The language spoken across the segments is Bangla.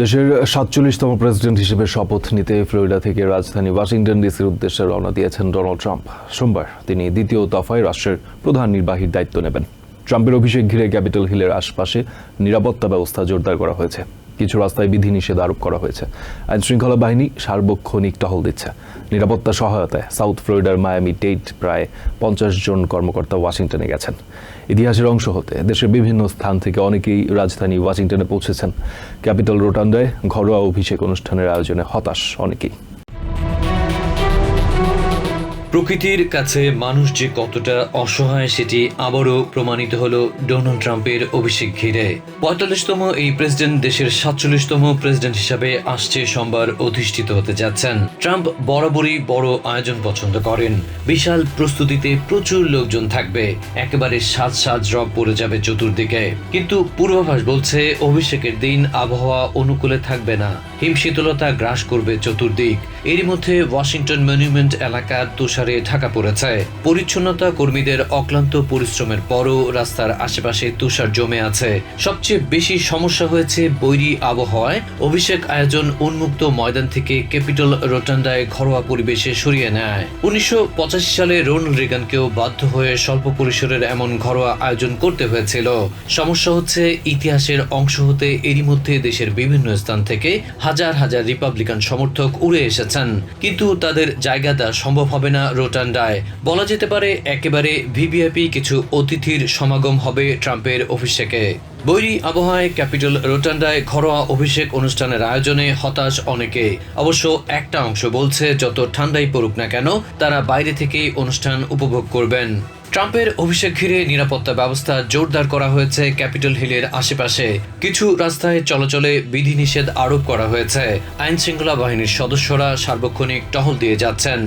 দেশের সাতচল্লিশতম প্রেসিডেন্ট হিসেবে শপথ নিতে ফ্লোরিডা থেকে রাজধানী ওয়াশিংটন ডিসির উদ্দেশ্যে রওনা দিয়েছেন ডোনাল্ড ট্রাম্প। সোমবার তিনি দ্বিতীয় দফায় রাষ্ট্রের প্রধান নির্বাহীর দায়িত্ব নেবেন। ট্রাম্পের অভিষেক ঘিরে ক্যাপিটাল হিলের আশপাশে নিরাপত্তা ব্যবস্থা জোরদার করা হয়েছে। কিছু রাস্তায় বিধিনিষেধ আরোপ করা হয়েছে। আইন শৃঙ্খলা বাহিনী সার্বক্ষণিক টহল দিচ্ছে। নিরাপত্তা সহায়তায় সাউথ ফ্লোরিডার মায়ামি টেট প্রায় পঞ্চাশ জন কর্মকর্তা ওয়াশিংটনে গেছেন। ইতিহাসের অংশ হতে দেশের বিভিন্ন স্থান থেকে অনেকেই রাজধানী ওয়াশিংটনে পৌঁছেছেন। ক্যাপিটাল রোটান্ডায় ঘরোয়া অভিষেক অনুষ্ঠানের আয়োজনে হতাশ অনেকেই। প্রকৃতির কাছে মানুষ যে কতটা অসহায় সেটি আবারও প্রমাণিত হলো ডোনাল্ড ট্রাম্পের অভিষেক ঘিরে। পঁয়তাল্লিশতম এই প্রেসিডেন্ট দেশের সাতচল্লিশতম প্রেসিডেন্ট হিসাবে আসছে সোমবার অধিষ্ঠিত হতে যাচ্ছেন। ট্রাম্প বরাবরই বড় আয়োজন পছন্দ করেন। বিশাল প্রস্তুতিতে প্রচুর লোকজন থাকবে। একেবারে সাজ সাজ রব পড়ে যাবে চতুর্দিকে। কিন্তু পূর্বাভাস বলছে, অভিষেকের দিন আবহাওয়া অনুকূলে থাকবে না। হিমশীতলতা গ্রাস করবে চতুর্দিক। এরই মধ্যে ওয়াশিংটন মনুমেন্ট এলাকার তুষারে ঢাকা পড়েছে। পরিচ্ছন্নতা কর্মীদের অক্লান্ত পরিশ্রমের পরও রাস্তার আশেপাশে তুষার জমে আছে। সবচেয়ে বেশি সমস্যা হয়েছে বৈরী আবহাওয়ায়। অভিষেক আয়োজন উন্মুক্ত ময়দান থেকে ক্যাপিটাল রোটান্ডায় ঘরোয়া পরিবেশে সরিয়ে নেয়। উনিশশো সালে রোনাল্ড রিগানকেও বাধ্য হয়ে স্বল্প পরিসরের এমন ঘরোয়া আয়োজন করতে হয়েছিল। সমস্যা হচ্ছে, ইতিহাসের অংশ হতে এরই মধ্যে দেশের বিভিন্ন স্থান থেকে হাজার হাজার রিপাবলিকান সমর্থক উড়ে এসেছেন। কিন্তু তাদের জায়গা দেওয়া সম্ভব হবে না রোটান্ডায় বলা যেতে পারে, একেবারে ভিভিআইপি কিছু অতিথির সমাগম হবে ট্রাম্পের অভিষেকে বৈরী আবহাওয়ায় ক্যাপিটাল রোটান্ডায় ঘরোয়া অভিষেক অনুষ্ঠানের আয়োজনে হতাশ অনেকে। অবশ্য একটা অংশ বলছে, যত ঠান্ডাই পড়ুক না কেন, তারা বাইরে থেকেই অনুষ্ঠান উপভোগ করবেন। ট্রাম্পের অভিষেক ঘিরে নিরাপত্তা ব্যবস্থা জোরদার করা হয়েছে ক্যাপিটাল হিলের আশেপাশে। কিছু রাস্তায় চলাচলে বিধিনিষেধ আরোপ করা হয়েছে। আইন শৃঙ্খলা বাহিনীর সদস্যরা সার্বক্ষণিক টহল দিয়ে যাচ্ছেন।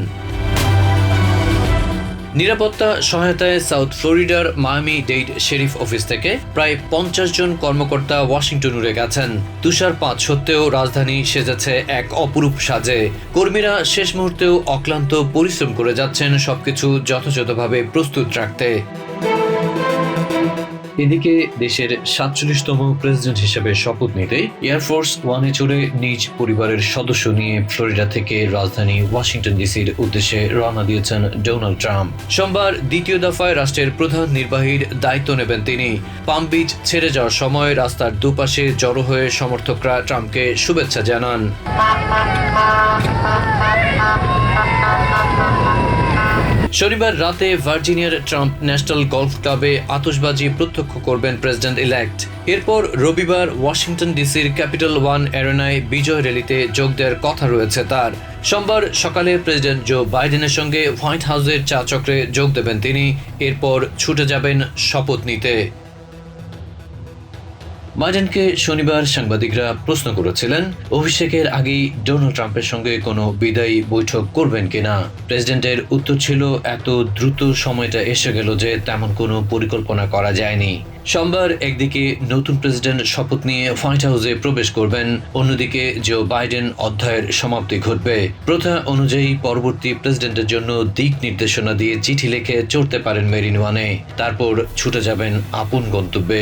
নিরাপত্তা সহায়তায় সাউথ ফ্লোরিডার মায়ামি ডেইড শেরিফ অফিস থেকে প্রায় পঞ্চাশ জন কর্মকর্তা ওয়াশিংটন উড়ে গেছেন। তুষারপাত সত্ত্বেও রাজধানী সেজেছে এক অপরূপ সাজে। কর্মীরা শেষ মুহূর্তেও অক্লান্ত পরিশ্রম করে যাচ্ছেন সবকিছু যথাযথভাবে প্রস্তুত রাখতে। এদিকে দেশের সাতচল্লিশতম প্রেসিডেন্ট হিসেবে শপথ নিতে এয়ারফোর্স ওয়ানে চড়ে নিজ পরিবারের সদস্য নিয়ে ফ্লোরিডা থেকে রাজধানী ওয়াশিংটন ডিসির উদ্দেশ্যে রওনা দিয়েছেন ডোনাল্ড ট্রাম্প। সোমবার দ্বিতীয় দফায় রাষ্ট্রের প্রধান নির্বাহীর দায়িত্ব নেবেন তিনি। পাম বিচ ছেড়ে যাওয়ার সময় রাস্তার দুপাশে জড়ো হয়ে সমর্থকরা ট্রাম্পকে শুভেচ্ছা জানান। শনিবার রাতে ভার্জিনিয়ার ট্রাম্প ন্যাশনাল গলফ ক্লাবে আতশবাজি প্রত্যক্ষ করবেন প্রেসিডেন্ট ইলেক্ট এরপর রবিবার ওয়াশিংটন ডিসির ক্যাপিটাল ওয়ান অ্যারেনায় বিজয় র্যালিতে যোগ দেওয়ার কথা রয়েছে তার। সোমবার সকালে প্রেসিডেন্ট জো বাইডেনের সঙ্গে হোয়াইট হাউসের চা চক্রে যোগ দেবেন তিনি। এরপর ছুটে যাবেন শপথ নিতে। বাইডেনকে শনিবার সাংবাদিকরা প্রশ্ন করেছিলেন, অভিষেকের আগেই ডোনাল্ড ট্রাম্পের সঙ্গে কোনো বিদায়ী বৈঠক করবেন কিনা? প্রেসিডেন্টের উত্তর ছিল, এত দ্রুত সময়টা এসে গেল যে তেমন কোনো পরিকল্পনা করা যায়নি। সোমবার একদিকে নতুন প্রেসিডেন্ট শপথ নিয়ে হোয়াইট হাউসে প্রবেশ করবেন, অন্যদিকে জো বাইডেন অধ্যায়ের সমাপ্তি ঘটবে। প্রথা অনুযায়ী পরবর্তী প্রেসিডেন্টের জন্য দিক নির্দেশনা দিয়ে চিঠি লিখে চড়তে পারেন মেরিন ওয়ানে। তারপর ছুটে যাবেন আপন গন্তব্যে।